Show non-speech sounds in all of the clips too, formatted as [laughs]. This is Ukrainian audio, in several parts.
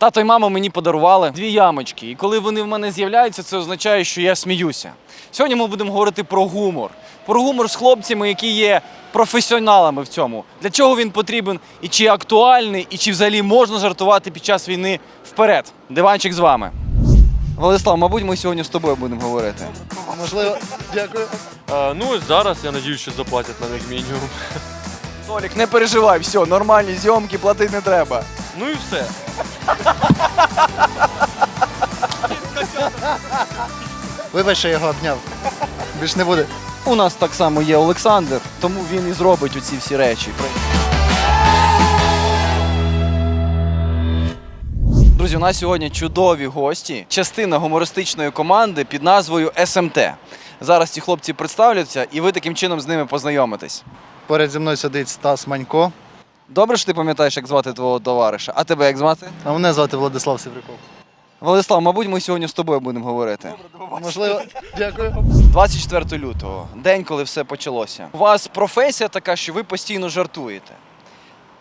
Тато і мама мені подарували дві ямочки, і коли вони в мене з'являються, це означає, що я сміюся. Сьогодні ми будемо говорити про гумор. Про гумор з хлопцями, які є професіоналами в цьому. Для чого він потрібен, і чи актуальний, і чи взагалі можна жартувати під час війни вперед. Диванчик з вами. Владислав, мабуть, ми сьогодні з тобою будемо говорити. Можливо, дякую. А, ну ось зараз я надіюсь, що заплатять нам як мінімум. Толік, не переживай, все, нормальні зйомки, платити не треба. Ну і все. Вибач, що я його обняв. Більш не буде. У нас так само є Олександр, тому він і зробить оці всі речі. Друзі, у нас сьогодні чудові гості, частина гумористичної команди під назвою СМТ. Зараз ці хлопці представляться, і ви таким чином з ними познайомитесь. Поряд зі мною сидить Стас Манько, Добре, що ти пам'ятаєш, як звати твого товариша. А тебе як звати? а мене звати Владислав Севрюков. Владислав, мабуть, ми сьогодні з тобою будемо говорити. Можливо, дякую. 24 лютого, день, коли все почалося. У вас професія така, що ви постійно жартуєте.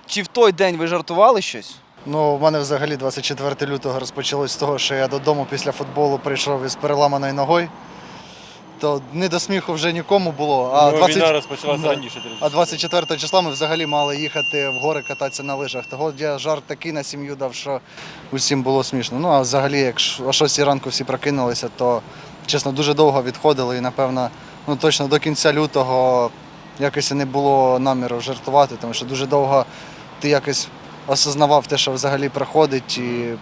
Чи в той день ви жартували щось? Ну, у мене взагалі 24 лютого розпочалось з того, що я додому після футболу прийшов із переламаною ногою. То не до сміху вже нікому було. А, ну, 20... Війна розпочалася Да. раніше. а 24 числа ми взагалі мали їхати в гори кататися на лижах. Того я жарт такий на сім'ю дав, що усім було смішно. Ну а взагалі, якщо о 6 ранку всі прокинулися, то чесно дуже довго відходили і напевно, ну точно до кінця лютого якось і не було наміру жартувати, тому що дуже довго ти якось осознавав те, що взагалі проходить. І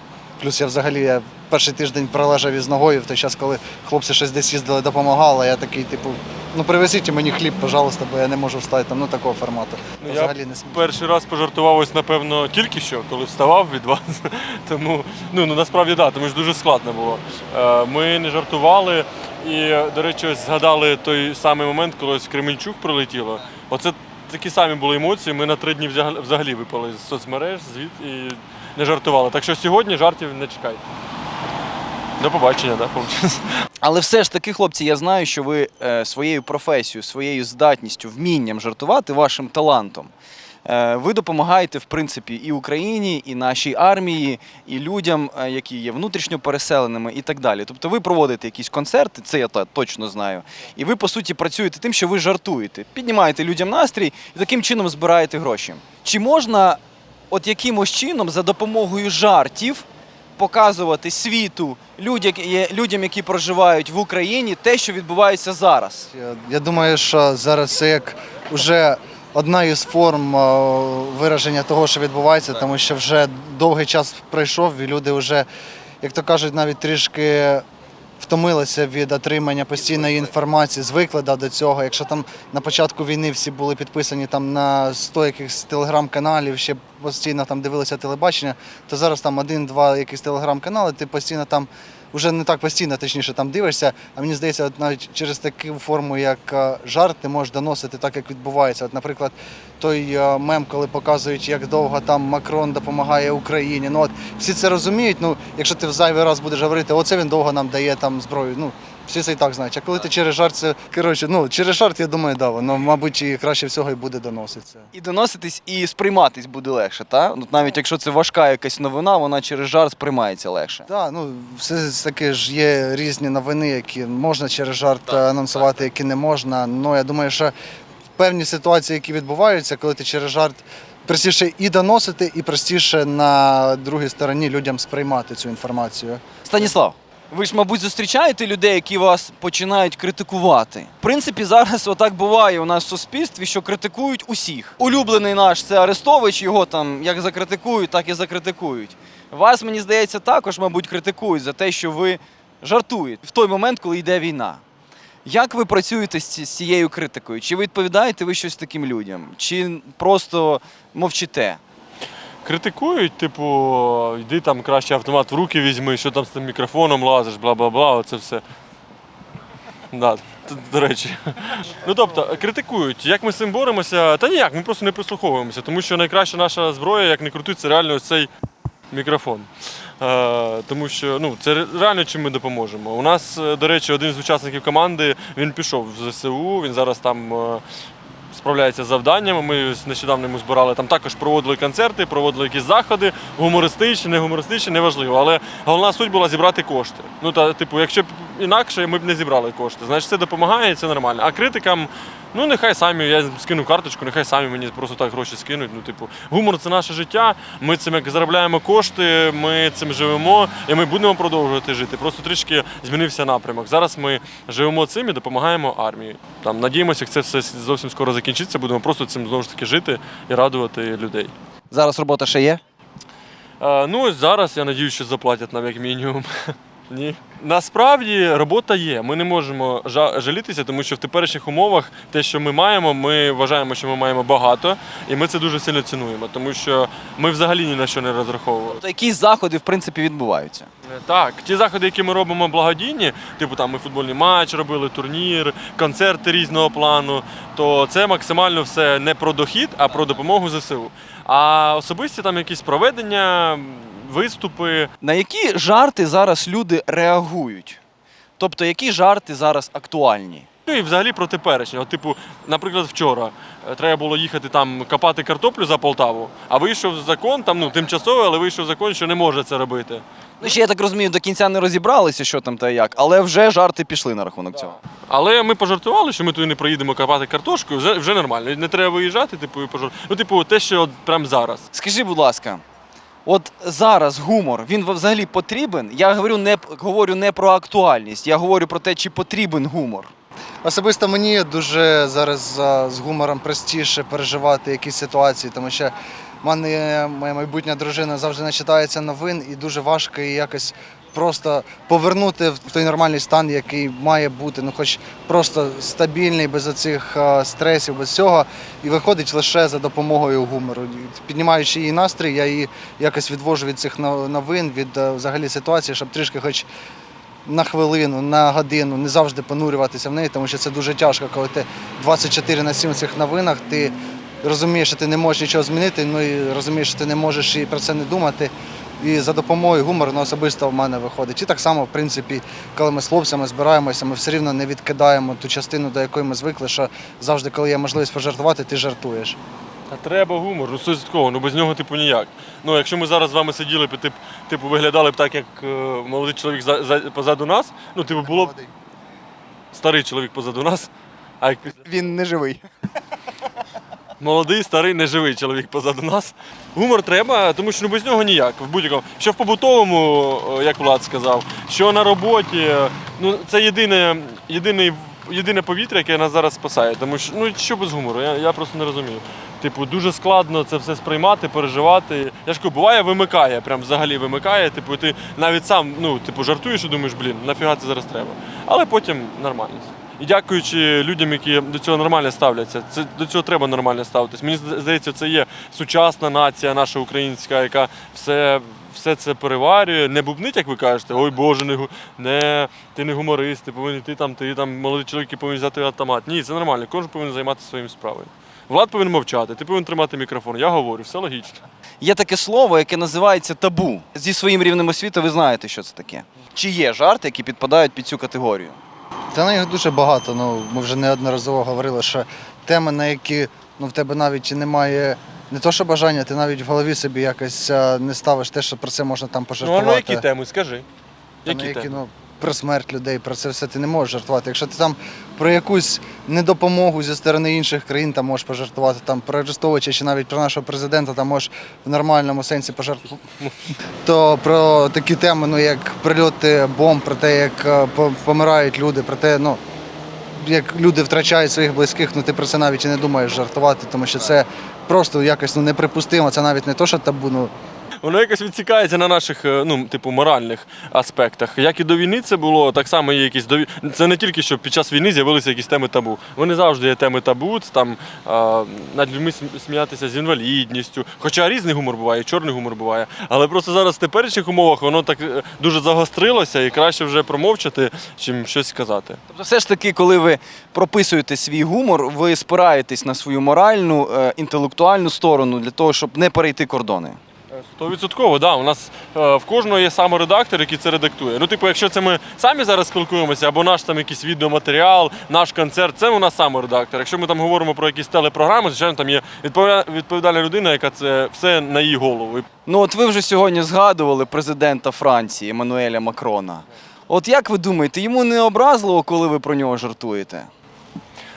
плюс я взагалі я перший тиждень пролежав із ногою в той час, коли хлопці щось десь їздили, допомагали. Я такий, типу, ну привезіть мені хліб, пожалуйста, бо я не можу встати там, ну такого формату. Ну, я взагалі не смію. Перший раз пожартував ось, напевно, тільки що, коли вставав від вас. [laughs] Тому ну, ну насправді так, да, тому що дуже складно було. Е, Ми не жартували і, до речі, ось згадали той самий момент, коли ось Кременчук прилетіло. Оце такі самі були емоції. Ми на три дні взагалі- взагалі випали з соцмереж, звід і не жартували. Так що сьогодні жартів не чекайте. До побачення, да, Але все ж таки, хлопці, я знаю, що ви е, своєю професією, своєю здатністю, вмінням жартувати, вашим талантом. е, Ви допомагаєте, в принципі, і Україні, і нашій армії, і людям, е, які є внутрішньо переселеними, і так далі. Тобто ви проводите якісь концерти, це я точно знаю. І ви, по суті, працюєте тим, що ви жартуєте, піднімаєте людям настрій і таким чином збираєте гроші. Чи можна, от якимось чином, за допомогою жартів, показувати світу, людям, людям, які проживають в Україні, те, що відбувається зараз. Я, думаю, що зараз це як вже одна із форм вираження того, що відбувається, тому що вже довгий час пройшов, і люди вже, як то кажуть, навіть трішки. Втомилися від отримання постійної інформації, звикли да, до цього. Якщо там на початку війни всі були підписані там на 100 якихось телеграм-каналів, ще постійно там дивилися телебачення, то зараз там один-два якісь телеграм-канали, ти постійно там вже не так постійно, точніше там дивишся. А мені здається, от навіть через таку форму, як е, жарт, ти можеш доносити так, як відбувається. От, наприклад, той е, мем, коли показують, як довго там Макрон допомагає Україні. Ну от всі це розуміють. Ну, якщо ти в зайвий раз будеш говорити, оце він довго нам дає там зброю. Ну всі це і так знають. А коли ти через жарт це коротше, ну через жарт, я думаю, да, воно, мабуть, і краще всього і буде доноситися. І доноситись, і сприйматись буде легше, та? От навіть якщо це важка якась новина, вона через жарт сприймається легше. Так, ну все таки ж є різні новини, які можна через жарт анонсувати, які не можна. Ну я думаю, що певні ситуації, які відбуваються, коли ти через жарт простіше і доносити, і простіше на другій стороні людям сприймати цю інформацію. Станіслав, ви ж, мабуть, зустрічаєте людей, які вас починають критикувати. В принципі, зараз отак буває у нас в суспільстві, що критикують усіх. Улюблений наш це Арестович, його там як закритикують, так і закритикують. Вас, мені здається, також, мабуть, критикують за те, що ви жартуєте в той момент, коли йде війна. Як ви працюєте з цією критикою? Чи відповідаєте ви щось таким людям? Чи просто мовчите? Критикують, типу, йди там краще автомат в руки візьми, що там з тим мікрофоном лазиш, бла бла бла, оце все. Да, до речі. Ну тобто, критикують. Як ми з цим боремося? Та ніяк, ми просто не прислуховуємося, тому що найкраща наша зброя, як не крути, це реально ось цей мікрофон. Е, тому що ну, це реально чим ми допоможемо. У нас, е, до речі, один з учасників команди він пішов в ЗСУ, він зараз там е, з справляється з завданнями. Ми нещодавно йому збирали там також проводили концерти, проводили якісь заходи, гумористичні, не гумористичні, неважливо. Але головна суть була зібрати кошти. Ну та типу, якщо інакше ми б не зібрали кошти. Значить, це допомагає, це нормально. А критикам. Ну, нехай самі, я скину карточку, нехай самі мені просто так гроші скинуть. Ну, типу, гумор це наше життя. Ми цим як заробляємо кошти, ми цим живемо і ми будемо продовжувати жити. Просто трішки змінився напрямок. Зараз ми живемо цим і допомагаємо армії. Там надіємося, як це все зовсім скоро закінчиться. Будемо просто цим знову ж таки жити і радувати людей. Зараз робота ще є? Е, ну, зараз я надію, що заплатять нам як мінімум. [laughs] Ні. Насправді робота є. Ми не можемо жа- жалітися, тому що в теперішніх умовах те, що ми маємо, ми вважаємо, що ми маємо багато, і ми це дуже сильно цінуємо, тому що ми взагалі ні на що не розраховували. Тобто якісь заходи, в принципі, відбуваються. Е, Так, ті заходи, які ми робимо благодійні, типу там ми футбольний матч робили, турнір, концерти різного плану, то це максимально все не про дохід, а про допомогу ЗСУ. А особисті там якісь проведення, виступи. На які жарти зараз люди реагують? Тобто, які жарти зараз актуальні? Ну і взагалі про теперішнє. От, типу, наприклад, вчора е, треба було їхати там копати картоплю за Полтаву, а вийшов закон, там ну тимчасово, але вийшов закон, що не може це робити. Ну, ще я так розумію, до кінця не розібралися, що там та як, але вже жарти пішли на рахунок цього. Але ми пожартували, що ми туди не проїдемо копати картошку, вже, вже нормально. Не треба виїжджати, типу, і пожар... Ну, типу, те, що от прямо зараз. Скажи, будь ласка, от зараз гумор він взагалі потрібен? Я говорю не говорю не про актуальність, я говорю про те, чи потрібен гумор. Особисто мені дуже зараз з гумором простіше переживати якісь ситуації, тому що в мене моя майбутня дружина завжди начитається новин, і дуже важко її якось просто повернути в той нормальний стан, який має бути, ну хоч просто стабільний, без оцих а, стресів, без цього. І виходить лише за допомогою гумору. Піднімаючи її настрій, я її якось відвожу від цих новин, від взагалі ситуації, щоб трішки хоч на хвилину, на годину, не завжди понурюватися в неї, тому що це дуже тяжко, коли ти 24 на 7 в цих новинах, ти розумієш, що ти не можеш нічого змінити, ну і розумієш, що ти не можеш і про це не думати. І за допомогою гумору ну, особисто в мене виходить. І так само, в принципі, коли ми з хлопцями збираємося, ми все рівно не відкидаємо ту частину, до якої ми звикли, що завжди, коли є можливість пожартувати, ти жартуєш. Та треба гумор, ну стовідсотково, ну без нього типу ніяк. Ну якщо ми зараз з вами сиділи б, тип, типу, виглядали б так, як е, молодий чоловік за, за, позаду нас, ну типу було б старий чоловік позаду нас, а як після Він не живий. Молодий, старий, неживий чоловік позаду нас. Гумор треба, тому що ну, без нього ніяк. В будь-якому. Що в побутовому, як Влад сказав, що на роботі. Ну, це єдине, єдине, єдине повітря, яке нас зараз спасає. Тому що ну що без гумору, я, я просто не розумію. Типу, дуже складно це все сприймати, переживати. Я ж кажу, буває, вимикає, прям взагалі вимикає. Типу, ти навіть сам ну, типу, жартуєш і думаєш, блін, нафіга це зараз треба. Але потім нормально. І дякуючи людям, які до цього нормально ставляться. Це до цього треба нормально ставитись. Мені здається, це є сучасна нація, наша українська, яка все, все це переварює, не бубнить, як ви кажете, ой Боже, не, не ти не гуморист, ти повинен ти там, ти там молоді чоловіки повинні взяти автомат. Ні, це нормально. Кожен повинен займатися своїм справою. Влад повинен мовчати, ти повинен тримати мікрофон. Я говорю, все логічно. Є таке слово, яке називається табу. Зі своїм рівнем освіти ви знаєте, що це таке. Чи є жарти, які підпадають під цю категорію? Та на їх дуже багато. Ну, ми вже неодноразово говорили, що теми, на які ну, в тебе навіть немає не то, що бажання, ти навіть в голові собі якось а, не ставиш те, що про це можна там Ну, а пожартувати. на які теми? Скажи. Та Які на які, теми? ну, про смерть людей, про це все ти не можеш жартувати. Якщо ти там про якусь недопомогу зі сторони інших країн там можеш пожартувати, там про Арестовича чи навіть про нашого президента там можеш в нормальному сенсі пожартувати. То про такі теми, ну як прильоти бомб, про те, як е, помирають люди, про те, ну. Як люди втрачають своїх близьких, ну ти про це навіть і не думаєш жартувати, тому що це просто якось ну, неприпустимо. Це навіть не то, що табу, ну Воно якось відсікається на наших, е, ну, типу, моральних аспектах. Як і до війни це було, так само є якісь до ві- Це не тільки що під час війни з'явилися якісь теми табу. Вони завжди є теми табу, там а, над людьми сміятися з інвалідністю. Хоча різний гумор буває, чорний гумор буває. Але просто зараз в теперішніх умовах воно так е, дуже загострилося і краще вже промовчати, чим щось сказати. Тобто, все ж таки, коли ви прописуєте свій гумор, ви спираєтесь на свою моральну, е, інтелектуальну сторону для того, щоб не перейти кордони. Стовідсотково, да. У нас е, в кожного є саморедактор, який це редактує. Ну, типу, якщо це ми самі зараз спілкуємося, або наш там якийсь відеоматеріал, наш концерт, це у нас саморедактор. Якщо ми там говоримо про якісь телепрограми, звичайно, там є відповідальна, відповідальна людина, яка це все на її голову. Ну от ви вже сьогодні згадували президента Франції Еммануеля Макрона. От як ви думаєте, йому не образливо, коли ви про нього жартуєте?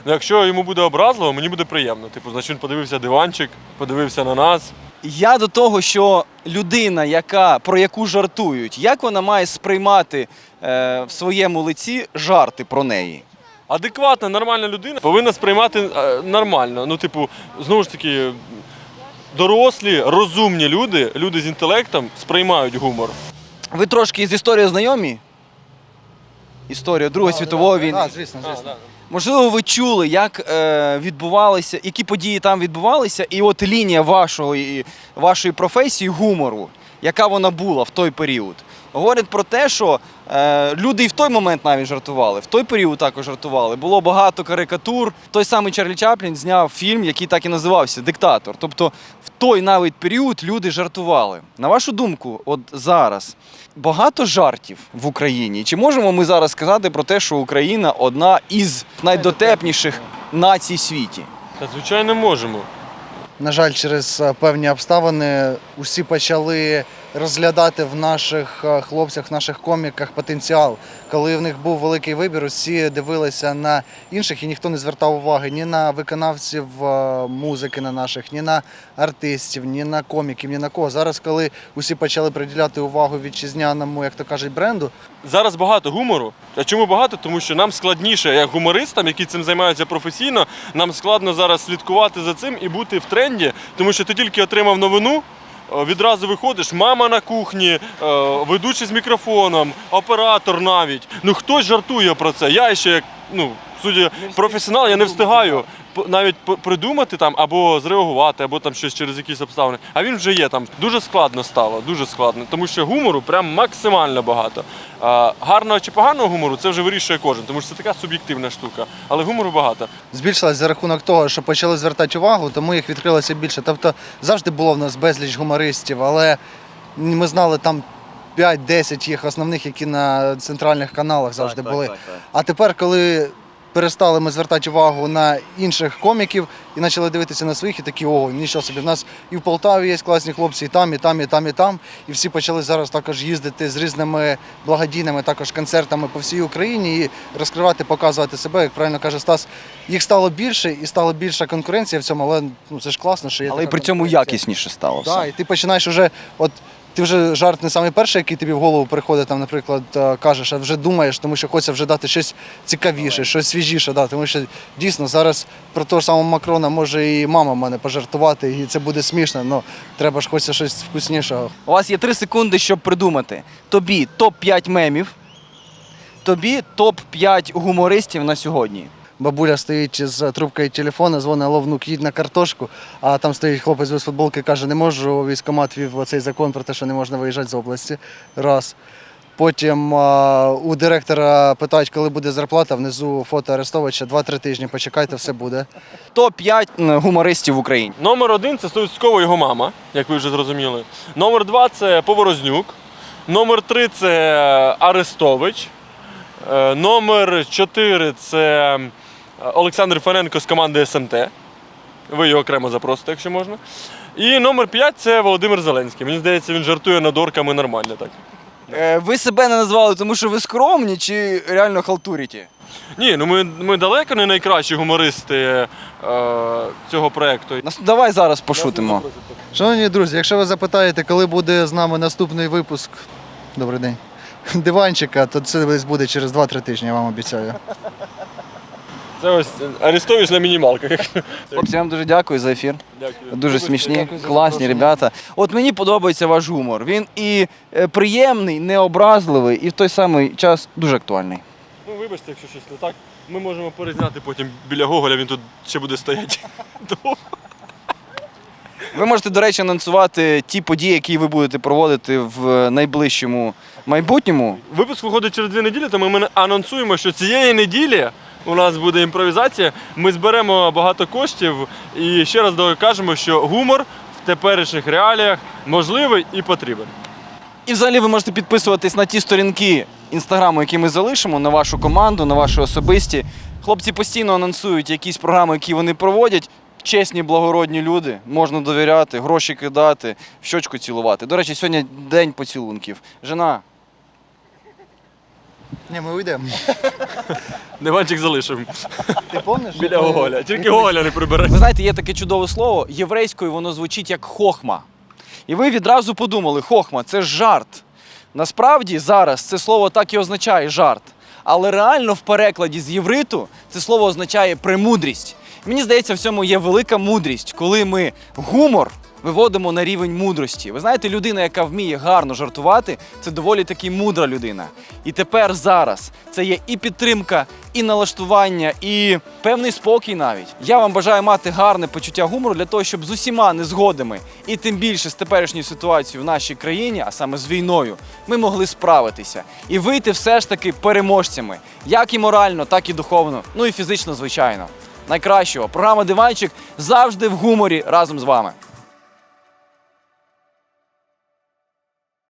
Ну, якщо йому буде образливо, мені буде приємно. Типу, значить він подивився диванчик, подивився на нас. Я до того, що людина, яка, про яку жартують, як вона має сприймати е, в своєму лиці жарти про неї? Адекватна, нормальна людина повинна сприймати е, нормально. Ну, типу, знову ж таки, дорослі, розумні люди, люди з інтелектом сприймають гумор. Ви трошки з історією знайомі? Історія Другої світової війни. Так, звісно, звісно. Можливо, ви чули, як е, відбувалися, які події там відбувалися, і от лінія вашої, вашої професії гумору, яка вона була в той період. Говорять про те, що е, люди і в той момент навіть жартували, в той період також жартували. Було багато карикатур. Той самий Чарлі Чаплін зняв фільм, який так і називався Диктатор. Тобто в той навіть період люди жартували. На вашу думку, от зараз багато жартів в Україні. Чи можемо ми зараз сказати про те, що Україна одна із найдотепніших націй в світі? Та звичайно можемо. На жаль, через е, певні обставини усі почали розглядати в наших е, хлопцях, в наших коміках потенціал. Коли в них був великий вибір, усі дивилися на інших і ніхто не звертав уваги ні на виконавців е, музики на наших, ні на артистів, ні на коміків, ні на кого. Зараз, коли усі почали приділяти увагу вітчизняному, як то кажуть, бренду, Зараз багато гумору. А чому багато? Тому що нам складніше, як гумористам, які цим займаються професійно, нам складно зараз слідкувати за цим і бути в тренді, тому що ти тільки отримав новину. Е, Відразу виходиш, мама на кухні, е, ведучий з мікрофоном, оператор навіть. Ну хтось жартує про це. Я ще як ну судя професіонал, я не встигаю навіть придумати там або зреагувати, або там щось через якісь обставини. А він вже є там. Дуже складно стало, дуже складно, тому що гумору прям максимально багато. А, гарного чи поганого гумору це вже вирішує кожен, тому що це така суб'єктивна штука. Але гумору багато. збільшилась за рахунок того, що почали звертати увагу, тому їх відкрилося більше. Тобто завжди було в нас безліч гумористів, але ми знали там 5-10 їх основних, які на центральних каналах завжди були. А тепер, коли перестали ми звертати увагу на інших коміків і почали дивитися на своїх, і такі, о, нічого собі. В нас і в Полтаві є класні хлопці, і там, і там, і там, і там. І всі почали зараз також їздити з різними благодійними також концертами по всій Україні і розкривати, показувати себе. Як правильно каже Стас, їх стало більше і стала більша конкуренція в цьому, але ну це ж класно, що є. Але і при цьому конкуренція. якісніше стало Да, і ти починаєш уже, от ти вже жарт не самий перший, який тобі в голову приходить, там, наприклад, е, кажеш, а вже думаєш, тому що хочеться вже дати щось цікавіше, щось свіжіше. Да, тому що дійсно зараз про того ж самого Макрона може і мама мене пожартувати, і це буде смішно, але треба ж хочеться щось вкуснішого. У вас є три секунди, щоб придумати. Тобі топ-5 мемів, тобі топ-5 гумористів на сьогодні. Бабуля стоїть з трубкою телефона, дзвонить «Алло, внук, їдь на картошку, а там стоїть хлопець без футболки, каже, не можу, військкомат вів оцей закон про те, що не можна виїжджати з області. Раз. Потім а, у директора питають, коли буде зарплата, внизу фото Арестовича, 2-3 тижні, почекайте, все буде. Топ-5 гумористів в Україні. Номер один це стовідсотково його мама, як ви вже зрозуміли. Номер два це Поворознюк. Номер три це Арестович. Е, Номер чотири це Олександр Фаненко з команди СМТ. Ви його окремо запросите, якщо можна. І номер п'ять це Володимир Зеленський. Мені здається, він жартує над орками нормально так. Е, ви себе не назвали, тому що ви скромні чи реально халтуріті? Ні, ну ми, ми далеко не найкращі гумористи е, цього проєкту. Нас- Давай зараз пошутимо. Шановні друзі, якщо ви запитаєте, коли буде з нами наступний випуск, добрий день, [laughs] диванчика, то це десь буде через 2-3 тижні, я вам обіцяю. Це ось Арестович на мінімалках. Хлопці, я вам дуже дякую за ефір. Дякую. Дуже смішні, дякую класні ребята. От мені подобається ваш гумор. Він і е, приємний, необразливий, і в той самий час дуже актуальний. Ну, вибачте, якщо щось не так. Ми можемо перезняти потім біля Гоголя, він тут ще буде стояти. довго. Ви можете, до речі, анонсувати ті події, які ви будете проводити в найближчому майбутньому. Випуск виходить через дві неділі, тому ми анонсуємо, що цієї неділі у нас буде імпровізація. Ми зберемо багато коштів і ще раз кажемо, що гумор в теперішніх реаліях можливий і потрібен. І взагалі ви можете підписуватись на ті сторінки інстаграму, які ми залишимо, на вашу команду, на ваші особисті. Хлопці постійно анонсують якісь програми, які вони проводять. Чесні, благородні люди, можна довіряти, гроші кидати, в щочку цілувати. До речі, сьогодні день поцілунків. Жена, Ні, ми уйдемо. [laughs] Диванчик залишив Ти пам'ятаєш? біля Гоголя. Тільки Гоголя не прибере. ви знаєте, є таке чудове слово, єврейською воно звучить як хохма. І ви відразу подумали, хохма це ж жарт. Насправді зараз це слово так і означає жарт. Але реально в перекладі з євриту це слово означає премудрість. Мені здається, в цьому є велика мудрість, коли ми гумор виводимо на рівень мудрості. Ви знаєте, людина, яка вміє гарно жартувати, це доволі таки мудра людина. І тепер зараз це є і підтримка, і налаштування, і певний спокій навіть. Я вам бажаю мати гарне почуття гумору для того, щоб з усіма незгодами, і тим більше з теперішньою ситуацією в нашій країні, а саме з війною, ми могли справитися і вийти все ж таки переможцями, як і морально, так і духовно, ну і фізично, звичайно. Найкращого програма Диванчик завжди в гуморі разом з вами.